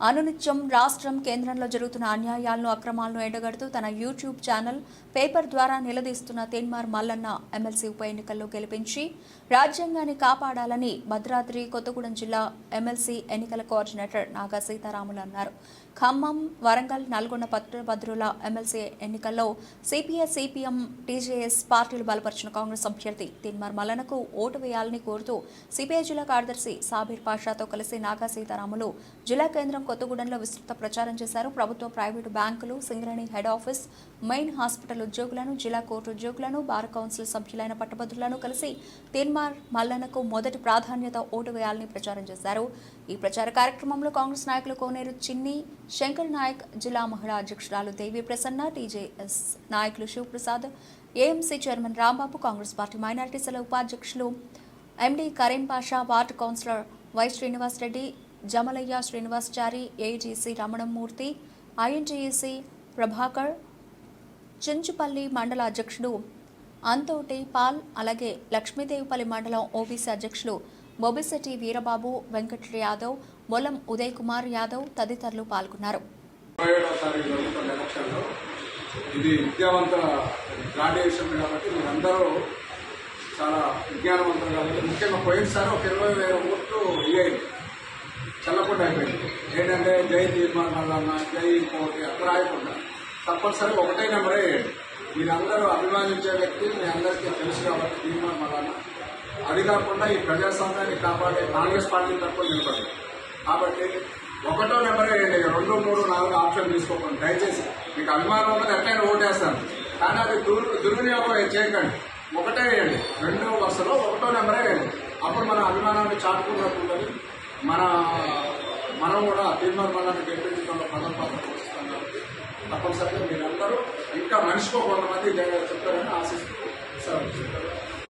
అనునిత్యం రాష్ట్రం కేంద్రంలో జరుగుతున్న అన్యాయాలను అక్రమాలను ఎండగడుతూ తన యూట్యూబ్ ఛానల్ పేపర్ ద్వారా నిలదీస్తున్న తెన్మార్ మల్లన్న ఎమ్మెల్సీ ఉప ఎన్నికల్లో గెలిపించి రాజ్యాంగాన్ని కాపాడాలని భద్రాద్రి కొత్తగూడెం జిల్లా ఎమ్మెల్సీ ఎన్నికల కోఆర్డినేటర్ నాగా సీతారాములు అన్నారు. ఖమ్మం వరంగల్ నల్గొండ పట్టభద్రుల ఎమ్మెల్సీ ఎన్నికల్లో సిపిఎస్ సిపిఎం టీజేఎస్ పార్టీలు బలపరిచిన కాంగ్రెస్ అభ్యర్థి తిన్మార్ మల్లనకు ఓటు వేయాలని కోరుతూ సిపిఐ జిల్లా కార్యదర్శి సాబీర్ పాషాతో కలిసి నాగా సీతారాములు జిల్లా కేంద్రం కొత్తగూడెంలో విస్తృత ప్రచారం చేశారు. ప్రభుత్వ ప్రైవేటు బ్యాంకులు Singareni head office main hospital ఉద్యోగులను జిల్లా కోర్టు ఉద్యోగులను బార్ కౌన్సిల్ సభ్యులైన పట్టభద్రులను కలిసి తిన్మార్ మల్లనకు మొదటి ప్రాధాన్యత ఓటు వేయాలని ప్రచారం చేశారు. ఈ ప్రచార కార్యక్రమంలో కాంగ్రెస్ నాయకులు కోనేరు చిన్ని శంకర్ నాయక్ జిల్లా మహిళా అధ్యక్షురాలు దేవి ప్రసన్న టీజేఎస్ నాయకులు Shivaprasad AMC chairman Rambabu Congress party minority cell ఉపాధ్యక్షులు MD Karim Pasha ward councillor Y Srinivas Reddy Jamalaiah Srinivasachari AGC Ramanamurthy INTUC Prabhakar Chinchupalli మండల అధ్యక్షుడు అంతోటి పాల్ అలాగే లక్ష్మీదేవిపల్లి మండలం ఓబీసీ అధ్యక్షులు బొబిశెట్టి వీరబాబు వెంకట యాదవ్ మొలం ఉదయ్ కుమార్ యాదవ్ తదితరులు పాల్గొన్నారు. ఇది విద్యావంతుల గ్రాడ్యుయేషన్ కాబట్టి మీరందరూ చాలా విజ్ఞానవంతులు కాబట్టి ముఖ్యంగా పోయినసారి ఒక ఇరవై వేల ఓట్లు అయ్యాయి. చల్లకుండా అయిపోయింది. ఏంటంటే జై తీర్మాన్ మల్లన్న జై ఇంకోటి అక్కడ రాయకుండా తప్పనిసరి ఒకటే నెంబరే వేయండి. మీరందరూ అభిమానించే వ్యక్తి మీ అందరికీ తెలుసు కాబట్టి తీర్మాన్ మల్లన్న అది కాకుండా ఈ ప్రజాస్వామ్యాన్ని కాపాడే కాంగ్రెస్ పార్టీ తప్ప నిలబడి కాబట్టి ఒకటో నెంబరే వేయండి. రెండు మూడు నాలుగు ఆప్షన్ తీసుకోకండి. దయచేసి మీకు అభిమానం ఉన్నది ఎట్లయినా ఓటేస్తాను. కానీ అది దుర్ దుర్వినియోగం చేయకండి. ఒకటే వేయండి. రెండో వరుసలో ఒకటో నెంబరే వేయండి. అప్పుడు మన అభిమానాన్ని చాటుకున్నట్టు ఉంటుంది. మన మనం కూడా తీర్మానం మళ్ళీ గెలిపించడంలో పదం పాత్ర పోషిస్తాం కాబట్టి తప్పనిసరిగా మీరందరూ ఇంకా మనిషికో కొంతమంది చెప్తారని ఆశిస్తూ సెలవు తీసుకుంటారు.